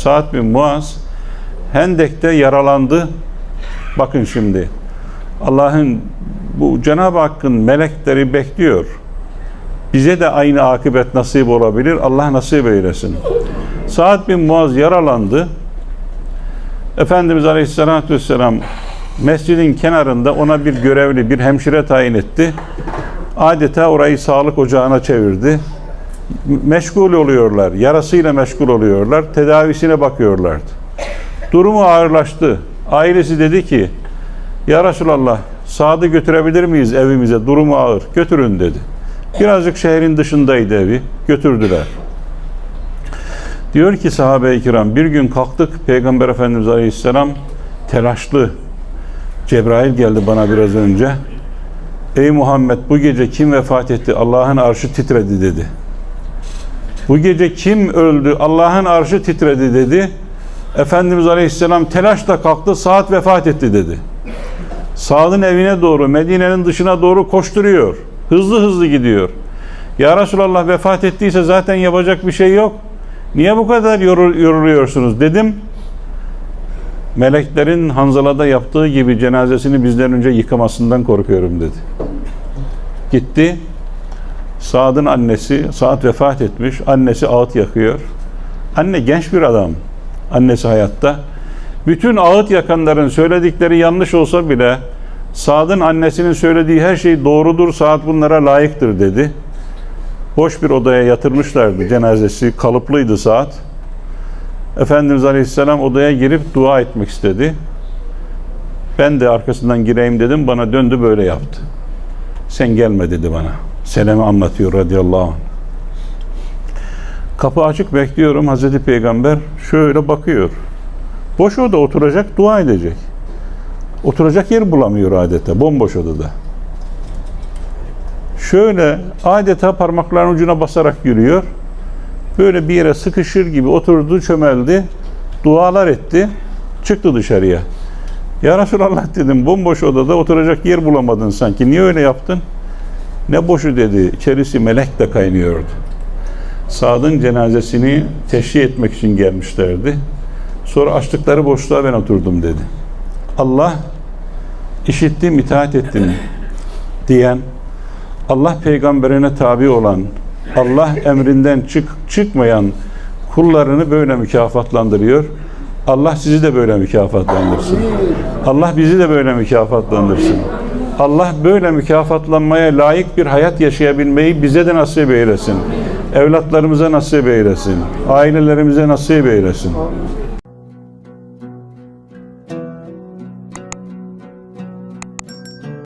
Sa'd bin Muaz Hendek'te yaralandı. Bakın şimdi. Allah'ın bu Cenab-ı Hakk'ın melekleri bekliyor. Bize de aynı akıbet nasip olabilir. Allah nasip eylesin. Sa'd bin Muaz yaralandı. Efendimiz Aleyhisselatü Vesselam mescidin kenarında ona bir görevli, bir hemşire tayin etti. Adeta orayı sağlık ocağına çevirdi. Meşgul oluyorlar, yarasıyla meşgul oluyorlar, tedavisine bakıyorlardı. Durumu ağırlaştı. Ailesi dedi ki, Ya Resulallah, Sad'ı götürebilir miyiz evimize? Durumu ağır. Götürün dedi. Birazcık şehrin dışındaydı evi. Götürdüler. Diyor ki sahabe-i kiram bir gün kalktık Peygamber Efendimiz Aleyhisselam telaşlı. Cebrail geldi bana biraz önce. Ey Muhammed bu gece kim vefat etti? Allah'ın arşı titredi dedi. Bu gece kim öldü? Allah'ın arşı titredi dedi. Efendimiz Aleyhisselam telaşla kalktı. Saat vefat etti dedi. Sa'd'ın evine doğru, Medine'nin dışına doğru koşturuyor. Hızlı hızlı gidiyor. Ya Resulallah vefat ettiyse zaten yapacak bir şey yok. Niye bu kadar yorul- yoruluyorsunuz dedim. Meleklerin Hanzala'da yaptığı gibi cenazesini bizden önce yıkamasından korkuyorum dedi. Gitti. Saad'ın annesi, Saad vefat etmiş. Annesi ağıt yakıyor. Anne genç bir adam. Annesi hayatta. Bütün ağıt yakanların söyledikleri yanlış olsa bile Saad'ın annesinin söylediği her şey doğrudur. Saad bunlara layıktır dedi. Boş bir odaya yatırmışlardı cenazesi. Kalıplıydı Saad. Efendimiz Aleyhisselam odaya girip dua etmek istedi. Ben de arkasından gireyim dedim. Bana döndü böyle yaptı. Sen gelme dedi bana. Selam'ı anlatıyor radıyallahu anh. Kapı açık bekliyorum. Hazreti Peygamber şöyle bakıyor. Boş oda oturacak, dua edecek. Oturacak yer bulamıyor adeta. Bomboş odada. Şöyle adeta parmaklarının ucuna basarak yürüyor. Böyle bir yere sıkışır gibi oturdu, çömeldi. Dualar etti. Çıktı dışarıya. Ya Resulallah dedim bomboş odada oturacak yer bulamadın sanki. Niye öyle yaptın? Ne boşu dedi. İçerisi melekle kaynıyordu. Sad'ın cenazesini teşhir etmek için gelmişlerdi. Sonra açtıkları boşluğa ben oturdum dedi. Allah işittim, itaat ettim diyen, Allah peygamberine tabi olan, Allah emrinden çık çıkmayan kullarını böyle mükafatlandırıyor. Allah sizi de böyle mükafatlandırsın. Allah bizi de böyle mükafatlandırsın. Allah böyle mükafatlanmaya layık bir hayat yaşayabilmeyi bize de nasip eylesin. Evlatlarımıza nasip eylesin. Ailelerimize nasip eylesin.